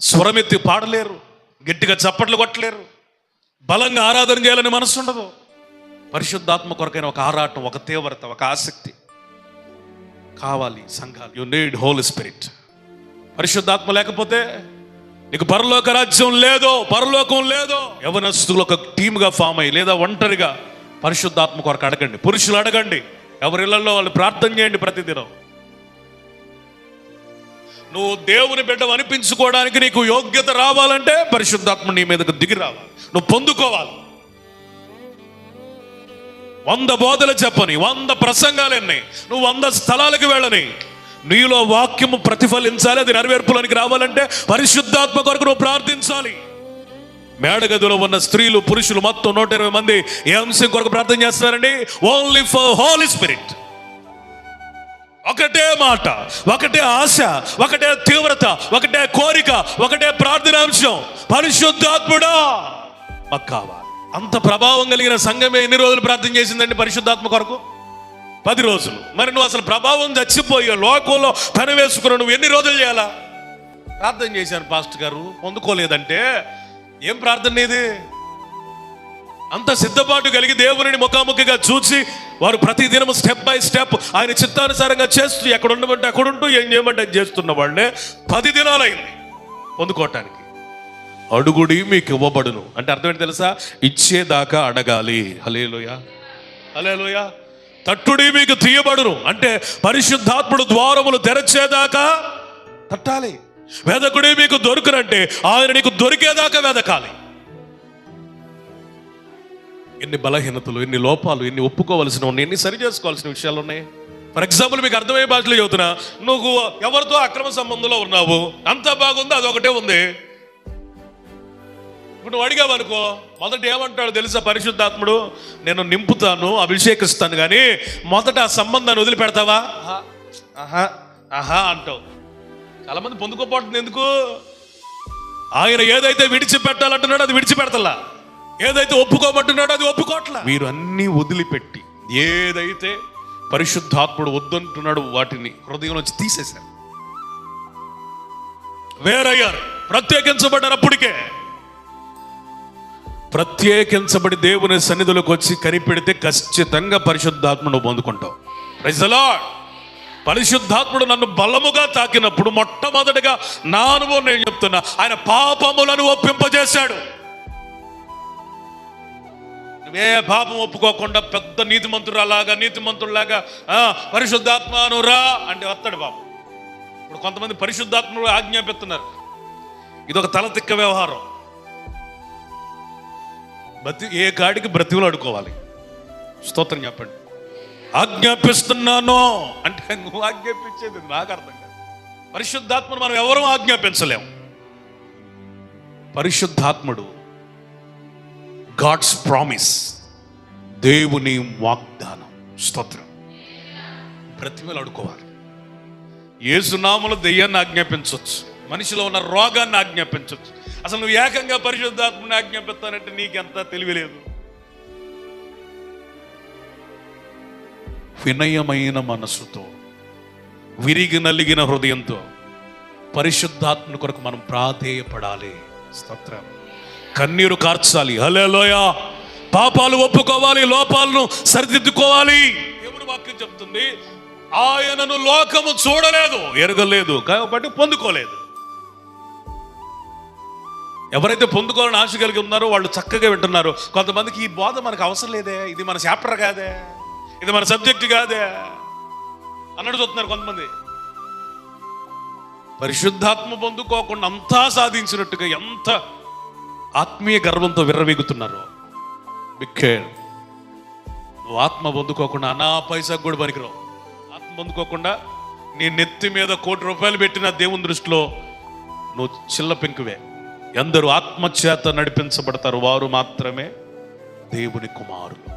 స్వరమెత్తి పాడలేరు గట్టిగా చప్పట్లు కొట్టలేరు. బలంగా ఆరాధన చేయాలని మనసు ఉండదు. పరిశుద్ధాత్మ కొరకైన ఒక ఆరాటం ఒక తీవ్రత ఒక ఆసక్తి కావాలి సంఘాలు. యు నీడ్ హోల్ స్పిరిట్ పరిశుద్ధాత్మ లేకపోతే నీకు పరలోక రాజ్యం లేదో పరలోకం లేదో యవనస్తులు ఒక టీమ్గా ఫామ్ అయ్యి లేదా ఒంటరిగా పరిశుద్ధాత్మ కొరకు అడగండి. పురుషులు అడగండి. ఎవరిళ్ళలో వాళ్ళు ప్రార్థన చేయండి ప్రతిదినం. నువ్వు దేవుని బిడ్డ అనిపించుకోవడానికి నీకు యోగ్యత రావాలంటే పరిశుద్ధాత్మ నీ మీదకు దిగి రావాలి. నువ్వు పొందుకోవాలి. వంద బోధలు చెప్పని వంద ప్రసంగాలు ఎన్ని నువ్వు వంద స్థలాలకు వెళ్ళని నీలో వాక్యము ప్రతిఫలించాలి అది నెరవేర్పులోనికి రావాలంటే పరిశుద్ధాత్మ కొరకు నువ్వు ప్రార్థించాలి. మేడగదిలో ఉన్న స్త్రీలు పురుషులు మొత్తం నూట ఇరవై మంది ఏ అంశం కొరకు ప్రార్థన చేస్తున్నారండి? ఓన్లీ ఫర్ హోలీ స్పిరిట్ ఒకటే మాట ఒకటే ఆశ ఒకటే తీవ్రత ఒకటే కోరిక ఒకటే ప్రార్థనాంశం. పరిశుద్ధాత్ముడా మాకు కావాలి. అంత ప్రభావం కలిగిన సంఘమే ఎన్ని రోజులు ప్రార్థన చేసిందండి పరిశుద్ధాత్మ కొరకు? పది రోజులు. మరి నువ్వు అసలు ప్రభావం చచ్చిపోయే లోకంలో పని వేసుకుని నువ్వు ఎన్ని రోజులు చేయాలా? ప్రార్థన చేశాను పాస్టర్ గారు పొందుకోలేదంటే ఏం ప్రార్థన ఇది అంత సిద్ధపాటు కలిగి దేవుని ముఖాముఖిగా చూసి వారు ప్రతి దినము స్టెప్ బై స్టెప్ ఆయన చిత్తానుసారంగా చేస్తూ ఎక్కడ ఉండమంటే అక్కడ ఉంటూ ఏం చేయమంటే చేస్తున్న వాళ్ళే పది దినాలైంది పొందుకోవటానికి. అడుగుడి మీకు ఇవ్వబడును. అంటే అర్థం ఏంటి తెలుసా? ఇచ్చేదాకా అడగాలి. హలేలోయ హలేలోయ తట్టుడి మీకు తీయబడును. అంటే పరిశుద్ధాత్ముడు ద్వారములు తెరచేదాకా తట్టాలి. వెదకుడి మీకు దొరుకునంటే ఆయన నీకు దొరికేదాకా వెదకాలి. ఎన్ని బలహీనతలు ఎన్ని లోపాలు ఎన్ని ఒప్పుకోవలసిన ఉన్నాయి ఎన్ని సరి చేసుకోవాల్సిన విషయాలు ఉన్నాయి? ఫర్ ఎగ్జాంపుల్ మీకు అర్థమయ్యే భాషలో చెబుతున్నా నువ్వు ఎవరితో అక్రమ సంబంధంలో ఉన్నావు? అంతా బాగుంది? అది ఒకటే ఉంది. ఇప్పుడు నువ్వు అడిగావు అనుకో మొదట ఏమంటాడు తెలుసా పరిశుద్ధాత్ముడు? నేను నింపుతాను అభిషేకిస్తాను కానీ మొదట ఆ సంబంధాన్ని వదిలిపెడతావా? ఆహా, ఆహా అంటావు. చాలా మంది పొందుకోపోతుంది ఎందుకు? ఆయన ఏదైతే విడిచిపెట్టాలంటున్నాడో అది విడిచిపెడతలా ఏదైతే ఒప్పుకోమంటున్నాడో అది ఒప్పుకోవట్లా మీరు అన్ని వదిలిపెట్టి ఏదైతే పరిశుద్ధాత్ముడు వద్దంటున్నాడు వాటిని హృదయం నుంచి తీసేశారు. వేరయ్యారు. ప్రత్యేకించబడ్డారు అప్పటికే. ప్రత్యేకించబడి దేవుని సన్నిధిలోకి వచ్చి కనిపెడితే ఖచ్చితంగా పరిశుద్ధాత్మను పొందుకుంటావు. పరిశుద్ధాత్ముడు నన్ను బలముగా తాకినప్పుడు మొట్టమొదటిగా నా అనుభవం నేను చెప్తున్నా. ఆయన పాపములను ఒప్పింపజేశాడు. ఏ పాపం ఒప్పుకోకుండా పెద్ద నీతిమంతురాలాగా నీతిమంతుడిలాగా "ఆ, పరిశుద్ధాత్మ నువ్వు రా అంటే వస్తాడు బాబు ఇప్పుడు కొంతమంది పరిశుద్ధాత్మలు ఆజ్ఞాపిస్తున్నారు. ఇది ఒక తలతిక్క వ్యవహారం. బ్రతి ఏ కాడికి బ్రతివులు అడుకోవాలి స్తోత్రం చెప్పండి. ఆజ్ఞాపిస్తున్నాను అంటే నువ్వు ఆజ్ఞాపించేది నాకు అర్థం కాదు. పరిశుద్ధాత్మను మనం ఎవరూ ఆజ్ఞాపించలేము పరిశుద్ధాత్ముడు గాడ్స్ ప్రామిస్ దేవుని వాగ్దానం. స్తోత్రం. ప్రతిమలు అడుకోవాలి ఏసునామలు దెయ్యాన్ని ఆజ్ఞాపించవచ్చు మనిషిలో ఉన్న రోగాన్ని ఆజ్ఞాపించవచ్చు అసలు నువ్వు ఏకంగా పరిశుద్ధాత్మని ఆజ్ఞాపిస్తానంటే నీకెంత తెలియలేదు వినయమైన మనసుతో విరిగి నలిగిన హృదయంతో పరిశుద్ధాత్మ కొరకు మనం ప్రాధేయపడాలి. స్తోత్రం. కన్నీరు కార్చాలి. హలేలోయ పాపాలు ఒప్పుకోవాలి లోపాలను సరిదిద్దుకోవాలి. దేవుడు వాక్యం చెప్తుంది ఆయనను లోకము చూడలేదు ఎరగలేదు కాబట్టి పొందుకోలేదు. ఎవరైతే పొందుకోవాలని ఆశ కలిగి ఉన్నారో వాళ్ళు చక్కగా వింటున్నారు. కొంతమందికి ఈ బోధ మనకు అవసరం లేదే ఇది మన చాప్టర్ కాదే ఇది మన సబ్జెక్ట్ కాదే అన్నట్టు చూస్తున్నారు కొంతమంది. పరిశుద్ధాత్మ పొందుకోకుండా అంతా సాధించినట్టుగా ఎంత ఆత్మీయ గర్వంతో విర్రవీగుతున్నారు. బిక్కేర్ నువ్వు ఆత్మ పొందుకోకుండా అనా పైసా కూడా పనికిరావు. ఆత్మ పొందుకోకుండా నీ నెత్తి మీద కోటి రూపాయలు పెట్టిన దేవుని దృష్టిలో నువ్వు చిల్ల పెంకువే. ఎందరు ఆత్మచేత నడిపించబడతారు వారు మాత్రమే దేవుని కుమారులు.